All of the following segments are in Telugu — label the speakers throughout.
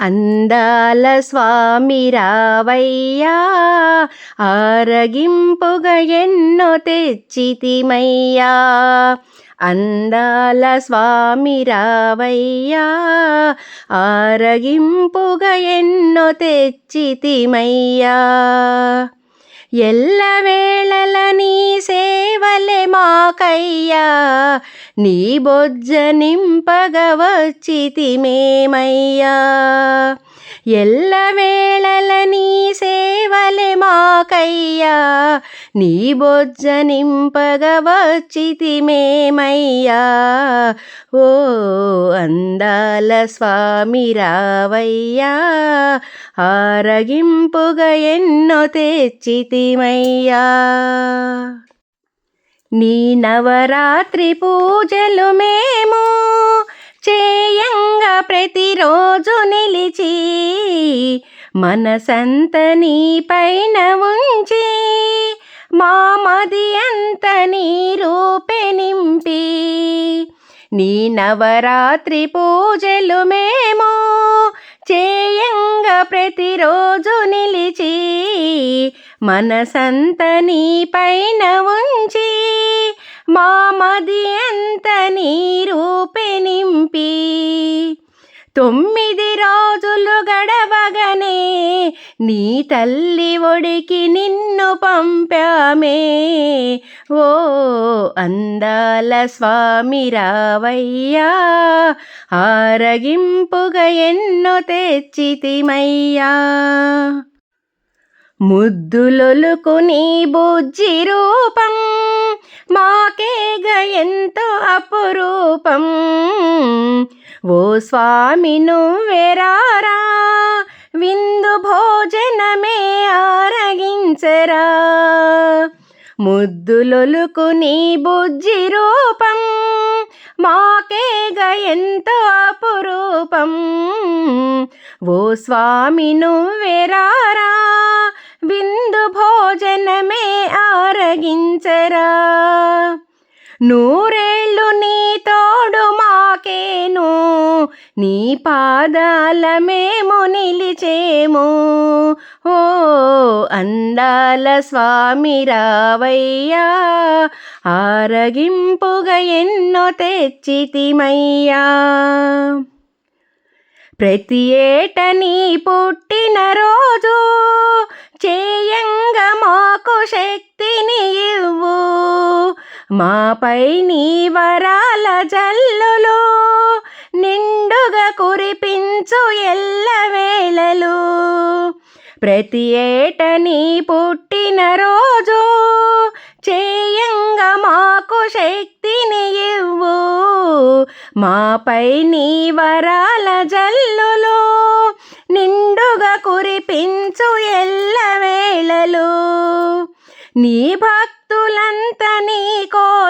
Speaker 1: అందాల స్వామి రావయ్యా ఆరగింపుగా ఎన్నో తెచ్చితిమయ్యా. అందాల స్వామి రావయ్యా ఆరగింపుగా ఎన్నో తెచ్చితిమయ్యా. ఎల్లవేళల నీ సేవలే మాకయ్యా నీ బొజ్జ నింపగ వచ్చితిమేమయ్యా ఎల్లవేళల నీ సేవలే మాకయ్యా. నీ బొజ్జ నింపగ ఓ అందాల స్వామి రావయ్యా ఆరగింపుగా ఎన్నో తెచ్చితిమయ్యా. నీ నవరాత్రి పూజలు మేము చేయంగా ప్రతిరోజు నిలిచి మనసంత నీ పైన ఉంచి మా మది అంత నీ రూపే నింపి నీ నవరాత్రి పూజలు మేము చేయంగా ప్రతిరోజు నిలిచి మనసంత నీ పైన ఉంచి మది ఎంత నీ రూపే నింపి? తొమ్మిది రోజులు గడవగనే నీ తల్లి ఒడికి నిన్ను పంపామే. ఓ అందాల స్వామి రావయ్యా ఆరగింపుగా ఎన్నో తెచ్చితిమయ్యా. ముద్దులొలుకు నీ బుజ్జి రూపం ఎంతో అపురూపం. ఓ స్వామి నువ్వెరారా విందు భోజనమే ఆరగించరా? ముద్దులొలుకు నీ బుజ్జి రూపం. మాకేగ ఎంతో అపురూపం. ఓ స్వామి నువ్వెరారా విందు భోజనమే ఆరగించరా? నూరేళ్ళు నీ తోడు మాకేను నీ పాదాల మేము నిలిచేము. ఓ అందాల స్వామి రావయ్యా ఆరగింపుగా ఎన్నో తెచ్చితిమయ్యా. ప్రతి ఏట నీ పుట్టిన రోజు చేయంగ మాకు శక్తి మాపై నీ వరాల జల్లులు నిండుగా కురిపించు ఎల్లవేళలు ప్రతి ఏట నీ పుట్టిన రోజు చేయంగా మాకు శక్తిని ఇవ్వు. మాపై నీ వరాల జల్లులు నిండుగా కురిపించు ఎల్లవేళలు నీ భక్తి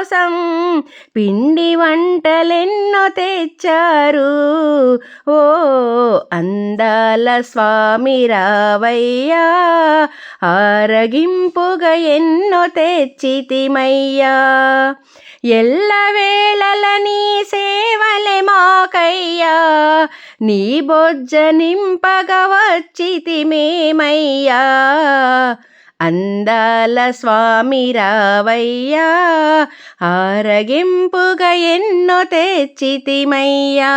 Speaker 1: కోసం పిండి వంటలెన్నో తెచ్చారు. ఓ అందాల స్వామి రావయ్యా ఆరగింపుగా ఎన్నో తెచ్చితిమయ్యా. ఎల్లవేళల నీ సేవలే మాకయ్యా నీ బొజ్జ నింపగా వచ్చితిమేమయ్యా. అందాల స్వామి రావయ్యా ఆరగింపుగా ఎన్నో తెచ్చితిమయ్యా.